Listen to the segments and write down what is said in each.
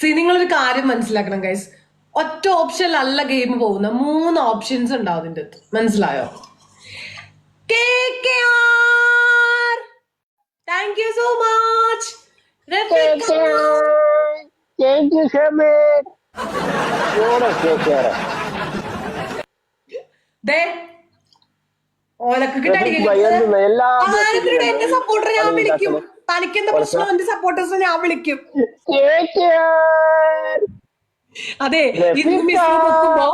C നിങ്ങളൊരു കാര്യം മനസ്സിലാക്കണം ഗൈസ് ഒറ്റ ഓപ്ഷനിലല്ല ഗെയിം പോകുന്ന. മൂന്ന് ഓപ്ഷൻസ് ഉണ്ടാവും അതിന്റെ അടുത്ത് മനസ്സിലായോ? താങ്ക് യു സോ മച്ച് എന്റെ സപ്പോർട്ടർ ഞാൻ വിളിക്കും. തനിക്ക് എന്താ പ്രശ്നം എന്റെ സപ്പോർട്ടേഴ്സ് ഞാൻ വിളിക്കും. അതെ ഇന്ന് മിസ്റ്റർ മുക്കുമ്പോ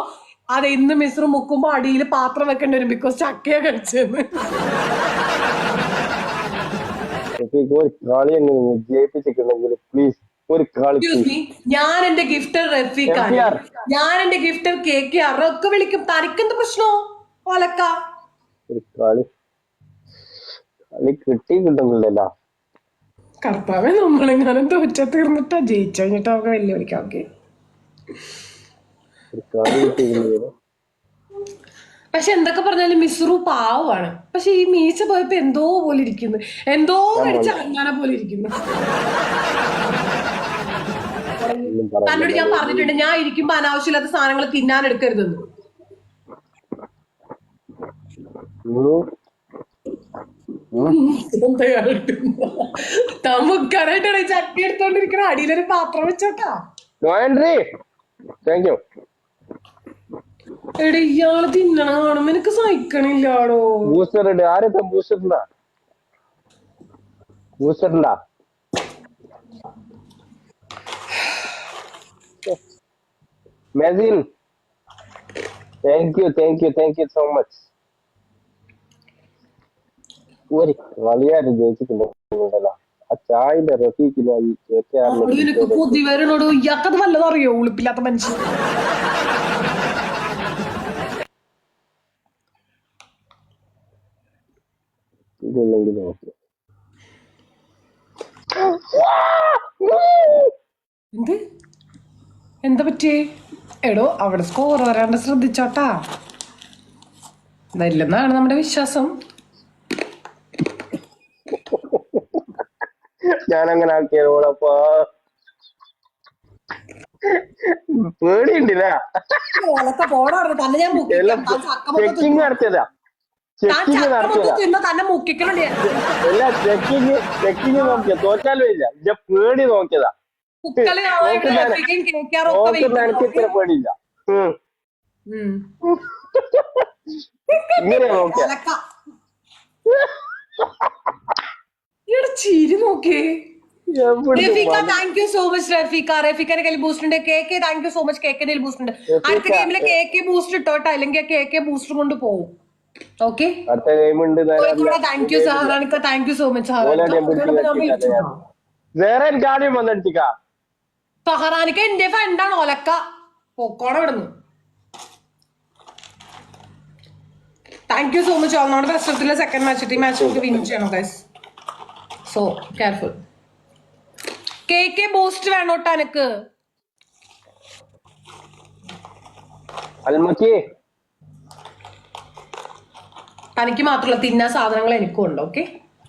അതെ ഇന്ന് മിസ്റ്റർ മുക്കുമ്പോ അടിയിൽ പാത്രം വെക്കേണ്ടി വരും ബിക്കോസ് ചക്കയാ കഴിച്ചെന്ന് ഒരു കളി ജയിപ്പിച്ചിട്ടുണ്ടെങ്കിൽ പ്ലീസ് ഒരു കളി ഞാൻ എന്റെ ഗിഫ്റ്റർ റഫീഖാണ് ഞാൻ എന്റെ ഗിഫ്റ്റർ കെ കെ ആർ ഒക്കെ വിളിക്കും. തനിക്കെന്ത് പ്രശ്നോ? ഓലക്ക. ഒരു കളി. കളി കിട്ടി കിട്ടുന്നില്ലല്ലോ. കർത്താവെ നമ്മളെങ്ങാനും തോറ്റ തീർന്നിട്ടാ ജയിച്ചു കഴിഞ്ഞിട്ട് നമുക്ക് വെല്ലുവിളിക്കാം ഓക്കെ? പക്ഷെ എന്തൊക്കെ പറഞ്ഞാലും മിസ്റു പാവാണ് പക്ഷെ ഈ മീശ പോയപ്പോ എന്തോ പോലെ ഇരിക്കുന്നു. എന്തോ കടിച്ച അങ്ങനെ പോലെ ഇരിക്കുന്നു. തന്നോട് ഞാൻ പറഞ്ഞിട്ടുണ്ട് ഞാൻ ഇരിക്കുമ്പോ അനാവശ്യമില്ലാത്ത സാധനങ്ങൾ തിന്നാൻ എടുക്കരുതെന്ന്. നമുക്കാനായിട്ടാണ് ഈ ചട്ടി എടുത്തോണ്ടിരിക്കണ. അടിയിലൊരു പാത്രം വെച്ചോട്ടാ. താങ്ക് യു എടി ഇയാൾ തിന്നണ കാണുമ്പോ എനിക്ക് സഹിക്കണില്ലാടോ. ബൂസ്റ്റർ ഉണ്ട് ആരൊക്കെ ബൂസ്റ്റർ ഉണ്ടാ ബൂസ്റ്റർ ഉണ്ടാ മെസിൻ thank you thank you thank you so much ഒരു കളിയാരും ജയിച്ചിട്ടുണ്ടല്ലോ ആ ചായന്റെ കൊതി വരണോടോ? ഇയാൾക്കത് ഉളുപ്പില്ലാത്ത മനുഷ്യൻ. എന്ത്? എന്താ പറ്റിയേ? എടോ അവിടെ സ്കോർ വരാണ്ട് ശ്രദ്ധിച്ചോട്ടാ. ഇല്ലെന്നാണ് നമ്മുടെ വിശ്വാസം. ഞാൻ അങ്ങനെ ആക്കിയത് ഓളപ്പാ പേടിയുണ്ടില്ല ചെക്കിങ് നടത്തിയതാ. ചെക്കിങ് നടത്തിയതാ. എല്ലാം ചെക്കിങ് ചെക്കിങ് നോക്കിയ. തോറ്റാലും ഇല്ല. ഇന്റെ പേടി നോക്കിയതാ. നോക്കുന്ന എനിക്ക് ഇത്ര പേടിയില്ല. ഇങ്ങനെ നോക്കിയ. ഈയുടെ ചിരി നോക്കിയേ Rafeeqa thank you so much Rafeeqa. റഫീഖന്റെ കയ്യിൽ ബൂസ്റ്റ് ഉണ്ട്. K K thank you so much K boost ഉണ്ട്. അടുത്ത ഗെയിമിൽ കെ കെ ബൂസ്റ്റ് ഇട്ടോട്ടെ? അല്ലെങ്കിൽ കെ കെ ബൂസ്റ്റർ കൊണ്ട് പോകും ഓക്കെ അടുത്ത ഗെയിം ഉണ്ട് താങ്ക് യു സഹറാനിക്ക താങ്ക് യു സോ മച്ച് വേറെ ആദ്യം വന്നെടുത്തിക്ക സഹറാനിക്ക എന്റെ ഫ്രണ്ടാണ് ഒലക്ക. പൊക്കോടെ വിടുന്നു താങ്ക് യു സോ മച്ച് നമ്മുടെ പ്രശ്നത്തിലെ സെക്കൻഡ് മാച്ച് ഈ മാച്ച് വിൻ ചെയ്യണം guys so careful K K boost വേണോട്ടാ എനക്ക് തനിക്ക് മാത്രമല്ല തിന്ന സാധനങ്ങൾ എനിക്കും ഉണ്ട് ഓക്കെ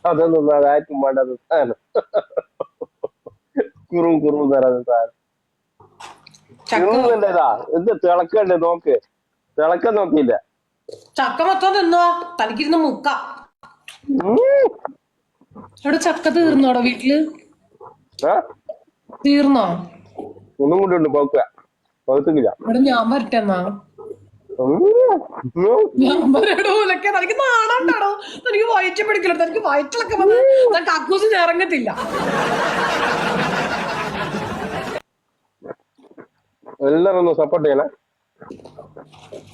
അതൊന്നും അതായിട്ടും വേണ്ടത് സാധനം. കുറും കുറും തരാൻ സാധനം. എന്ത് തിളക്കണ്ട് നോക്ക്? തിളക്കം നോക്കിയില്ല. ചക്ക മൊത്തം തിന്നോ? തനിക്കിരുന്ന് മുക്ക. അവിടെ ചക്ക തീർന്നോടോ വീട്ടിൽ? തീർന്നോ? ഒന്നും കൊണ്ടുണ്ട് ഉണ്ട് പോക്ക അവിടെ ഞാൻ വരട്ടെ എന്നാ. തനിക്ക് നാണുണ്ടാടോ. തനിക്ക് വയറ്റ് പിടിക്കലോ തനിക്ക് വയറ്റിലൊക്കെ വന്ന് തനിക്ക് കക്കൂസിന് ഇറങ്ങത്തില്ല. എല്ലാരും സപ്പോർട്ട് ചെയ്യണേ.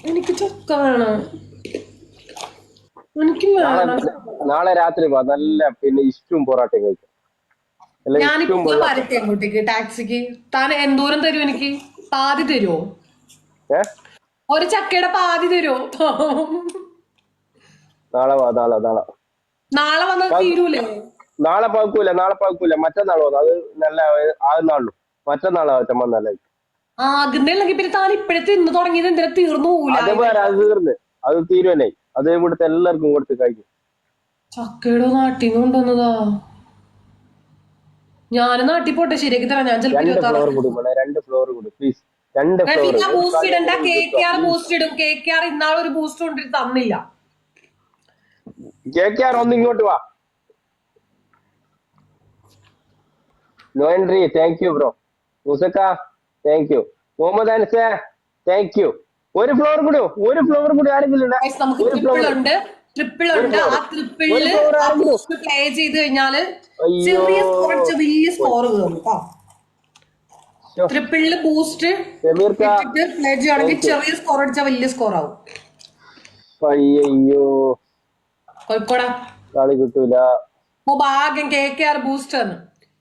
എനിക്ക് ചക്ക വേണം എനിക്ക് നാളെ രാത്രി വാ. നല്ല പിന്നെ ഇഷ്ടവും പൊറാട്ടയും കഴിക്കാം. ഞാനിപ്പോ വെള്ളം വരട്ടെ അങ്ങോട്ടേക്ക് ടാക്സിക്ക്. താൻ എന്തോരം തരും എനിക്ക്? പാതി തരുമോ ഏ? ഒരു ചക്കയുടെ പാതി തരുമോ നാളെ വാ നാളെ നാളെ. നാളെ വന്നത് തീരൂലേ? നാളെ പകുക്കൂല നാളെ പകുക്കൂല. മറ്റന്നാൾ വന്നു അത് നല്ല ആകുന്നാളു ആകുന്നില്ലെങ്കിൽ പിന്നെ താൻ ഇപ്പോഴത്തെ തിന്ന് തുടങ്ങിയത് എന്തിനാ തീർന്നു പോകൂല അത് വേറെ അത് തീർന്ന്. അത് തീരുവല്ലേ അത് ഇവിടുത്തെ എല്ലാവർക്കും കൊടുത്ത് കഴിക്കും. ചക്കയുടെ നാട്ടിൽ നിന്ന് കൊണ്ടുവന്നതാ. ഞാൻ നാട്ടിൽ പോട്ടെ ശരിയാക്കി തരാം. ഞാൻ ചിലപ്പോ രണ്ട് ഇരുപത്തി ഫ്ലോർ കൂടി മോളെ രണ്ട് ഫ്ലോർ കൂടി പ്ലീസ് രണ്ട് ഫ്ലോർ റഫീഖ ബൂസ്റ്റ് ഇടണ്ട. കെ കെ ആർ ബൂസ്റ്റ് ഇടും. കെ കെ ആർ ഇന്നാളെ ഒരു ബൂസ്റ്റ് കൊണ്ടിട്ട് തന്നില്ല. കെ കെ ആർ ഒന്ന് ഇങ്ങോട്ട് വാ. No entry thank you bro മുസക്ക thank you Muhammad Anas thank you ഒരു ഫ്ലോർ കൂടിയോ ഒരു ഫ്ലോർ കൂടി ആരെങ്കിലും നമുക്ക് ട്രിപ്പിൾ ഉണ്ട്. ട്രിപ്പിൾ ഉണ്ട്. ആ ട്രിപ്പിളിൽ. പ്ലേ ചെയ്ത് കഴിഞ്ഞാൽ. ചെറിയ സ്കോർ വലിയ സ്കോർ കയറും കേട്ടോ. ട്രിപ്പിളിൽ ബൂസ്റ്റ് പ്ലേ ചെയ്യുകയാണെങ്കിൽ ചെറിയ സ്കോർ അടിച്ചാൽ വലിയ സ്കോർ ആവും. അയ്യോ കോഴിക്കോടാ. കളി കിട്ടൂല. ഓ ഭാഗ്യം K K R boost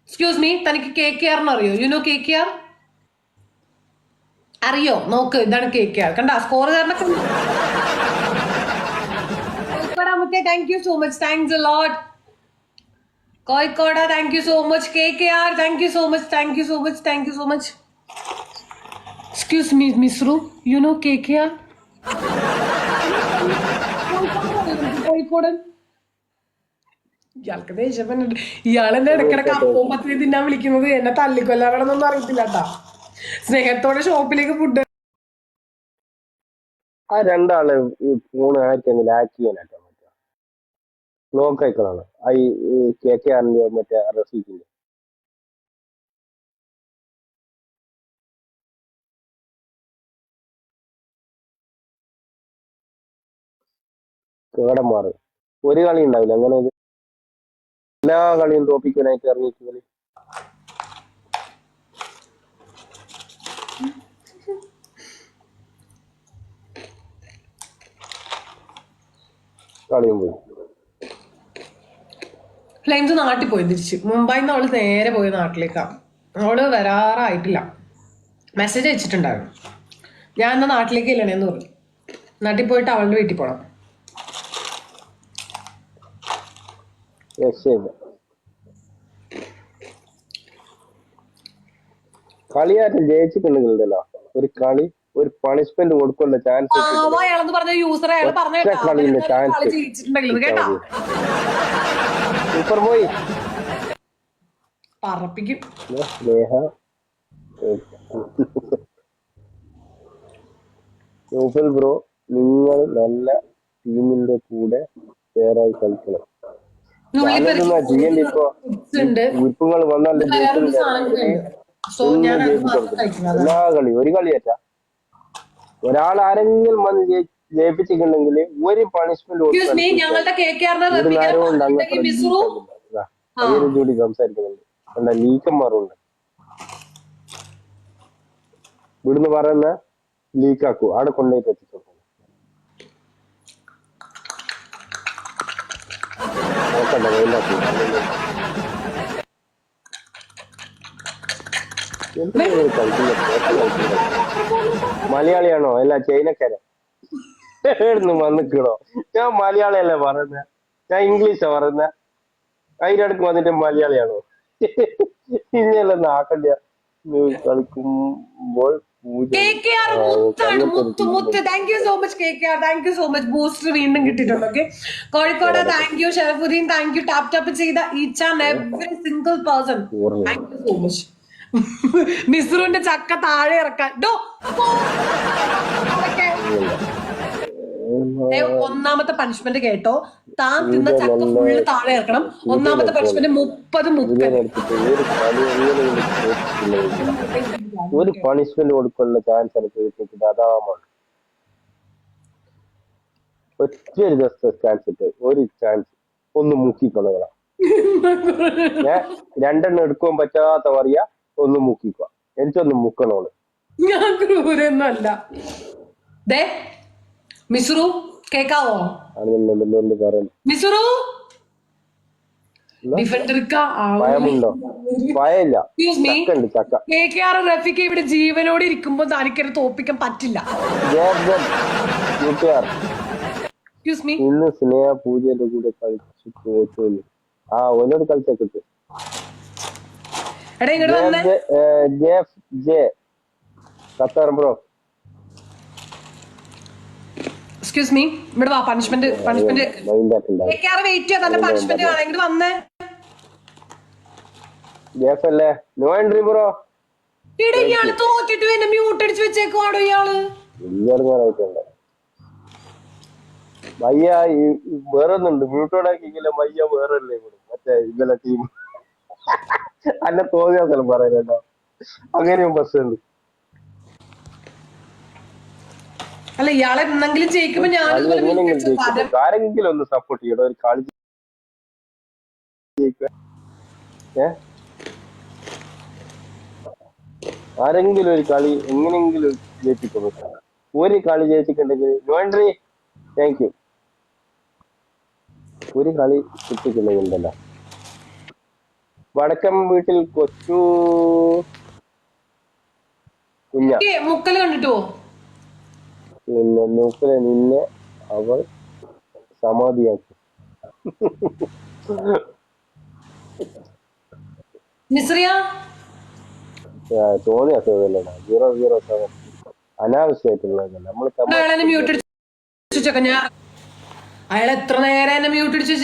excuse me തനിക്ക് കെ കെ ആറിന് അറിയോ? You know K K R അറിയോ? നോക്ക് ഇതാണ് കേക്ക് കണ്ട സ്കോർ കോഴിക്കോട് മുത്തേ thank you so much thanks lot Kozhikode thank you so much K K R thank you so much thank you so much thank you so much excuse me മിസ്രു you know K K R Kozhikode ഇയാൾക്ക് ദേഷ്യം വന്നിട്ട്. ഇയാളെന്നെ ഇടക്കിടക്ക് അപ്പവും പത്തിരി തിന്നാൻ വിളിക്കുന്നത്? എന്നെ തല്ലിക്കൊല്ലാറണമെന്നൊന്നും അറിയത്തില്ല കേട്ടാ. സ്നേഹത്തോടെ ഷോപ്പിലേക്ക് ഫുഡ് ആ രണ്ടാൾ ഈ ഫോൺ ആർക്കെങ്കിലും ഹാക്ക് ചെയ്യാനാക്കാൻ പറ്റുക ലോക്ക് അയക്കണാണ് ആ ഈ കെ കെ ആറിന്റെ മറ്റേ റഫീഖിന്റെ കേടന്മാറ് ഒരു കളി ഉണ്ടാവില്ല. അങ്ങനെ എല്ലാ കളിയും തോപ്പിക്കാനായിട്ട് ഇറങ്ങിയിട്ട് കളി കളിയും പോയി ഫ്ലെയിംസ് നാട്ടിൽ പോയി തിരിച്ച്. മുംബൈന്ന് അവൾ നേരെ പോയി നാട്ടിലേക്കാണ് അവൾ വരാറായിട്ടില്ല. മെസ്സേജ് അയച്ചിട്ടുണ്ടായിരുന്നു. ഞാൻ എന്നാ നാട്ടിലേക്ക് ഇല്ലണേന്ന് പറഞ്ഞു. നാട്ടിൽ പോയിട്ട് അവളുടെ വീട്ടിൽ പോണം. കളിയായിട്ട് ജയിച്ചിട്ടുണ്ടെങ്കിലല്ലോ? ഒരു കളി ഒരു പണിഷ്മെന്റ് കൊടുക്കാനുള്ള ചാൻസ് കളിയില്ല ചാൻസ് സൂപ്പർ ബോയ് പറപ്പിക്കും. നൂഫൽ ബ്രോ നിങ്ങൾ നല്ല ടീമിന്റെ കൂടെ പേരായി കളിക്കണം. ചെയ്യണ്ട ഇപ്പൊ ഉണ്ട് വിപ്പുകൾ വന്നാലേ വേറൊരു ജയിച്ചില്ല സാധനം കൂടെ ഉണ്ട് സോ ഞാൻ അത് മാത്രം കഴിക്കുന്നത് എല്ലാ കളി ഒരു കളിയല്ല ഒരാൾ ആരെങ്കിലും വന്ന് ജയി- ജയിപ്പിച്ചിട്ടുണ്ടെങ്കിൽ ഒരു പണിഷ്മെന്റ് ഞങ്ങളുടെ സംസാരിക്കുന്നുണ്ട്. കണ്ട ലീക്കന്മാരുണ്ട് ഇവിടുന്ന് പറയുന്ന ലീക്കാക്കൂ അവിടെ കൊണ്ടുപോയിട്ട് എത്തിച്ചു നോക്കണ്ട വെയിലാക്കി എന്തിനാ ഇവർ കളിക്കുന്നത്? എത്ര കളിക്കുന്നത്? മലയാളിയാണോ? അല്ല ചൈനക്കാരൻ. എവിടുന്ന് വന്നിക്കണോ? ഞാൻ മലയാളിയല്ലേ പറയുന്ന. ഞാൻ ഇംഗ്ലീഷാ പറയുന്ന. അതിന്റെ അടുക്ക് വന്നിട്ട് മലയാളിയാണോ? ഇനിയല്ലെന്ന് ആക്കണ്ട കളിക്കുമ്പോൾ thank you so much K K R thank you so much booster വീണ്ടും കിട്ടിയിട്ടുണ്ട് okay Kozhikode thank you Sharafuddin thank you tap tap ചെയ്ത each and every single person thank you so much മിസ്റുവിന്റെ ചക്ക താഴെ ഇറക്കാൻ. ഡോ ഒന്നാമത്തെ പണിഷ്മെന്റ് കേട്ടോ. താൻ തിന്ന ചക്ക ഫുള്ള് താഴെ ഇറക്കണം. ഒന്നാമത്തെ പണിഷ്മെന്റ് മുപ്പത് മുപ്പത്. ഒരു പണിഷ്മെന്റ് കൊടുക്കാനുള്ള ചാൻസ് എനിക്ക് അതാമാണ് ഒറ്റ ഒരു ദിവസത്തെ ചാൻസ് ഇട്ട് ഒരു ചാൻസ് ഒന്ന് മുക്കിക്കൊള്ളുക രണ്ടെണ്ണം എടുക്കാൻ പറ്റാത്ത പറയാ ഒന്ന് മുക്കിക്കുക എനിക്കൊന്ന് മുക്കണോൾ. ഞാൻ ക്രൂരൊന്നല്ല ദേ മിസ്രു കേക്കാവോ? റഫിക്ക് ഇവിടെ ജീവനോട് ഇരിക്കുമ്പോ തനിക്കൊരു തോപ്പിക്കാൻ പറ്റില്ല. ഇന്ന് സ്നേഹ പൂജയുടെ കൂടെ കളിച്ചു ആ ഒന്നോട് കളിച്ചാ എടാ ഇങ്ങോട്ട് വന്നേ. Jeff J Qatar bro. Excuse me ഇവിടെ വാ പണിഷ്മെന്റ് പണിഷ്മെന്റ് വെയിറ്റ് ചെയ്യാ തന്റെ പണിഷ്മെന്റ് കാണാൻ ഇങ്ങോട്ട് വന്നേ. ഗ്യാസല്ലേ നോ എൻട്രി ബ്രോ ഇവിടെ ഇയാൾ തോറ്റിട്ട് എന്നെ മ്യൂട്ട് അടിച്ച് വെച്ചേക്കുവാടോ ഇയാൾ? വലിയൊരുങ്ങാറായിട്ടുണ്ട് മയ്യ ഈ- ഒന്നുണ്ട് വേറൊന്നുണ്ട്. മ്യൂട്ടോടാക്കിയെങ്കിലെ മയ്യ വേറല്ലേ ഇവിടെ. മറ്റേ ഇന്നലെ ടീം അന്നെ തോന്നിയ സ്ഥലം പറയുന്നുണ്ടോ അങ്ങനെയും ബസ് ഉണ്ട് അല്ല ഇയാളെ എന്തെങ്കിലും ജയിക്കുമ്പോ ഞാൻ ആരെങ്കിലും ഒന്ന് സപ്പോർട്ട് ചെയ്യണം ഒരു കളി ആരെങ്കിലും ഒരു കളി എങ്ങനെയെങ്കിലും ജയിപ്പിക്കുന്നു ഒരു കളി ജയിച്ചിട്ടുണ്ടെങ്കിൽ നോൻട്രി താങ്ക് യു ഒരു കളി കിട്ടിക്കുന്നുണ്ടല്ലോ വടക്കം വീട്ടിൽ കൊച്ചു കുഞ്ഞ. മുക്കൽ കണ്ടിട്ടോ? പിന്നെ നൂക്കലെ നിന്നെ അവൾ സമാധിയാക്കി. തോന്നിയ അസുഖമല്ലടാ സീറോ സീറോ സെവൻ അനാവശ്യമായിട്ടുള്ളത് നമ്മൾ അയാൾ എത്ര നേരം എന്നെ മ്യൂട്ട് അടിച്ചു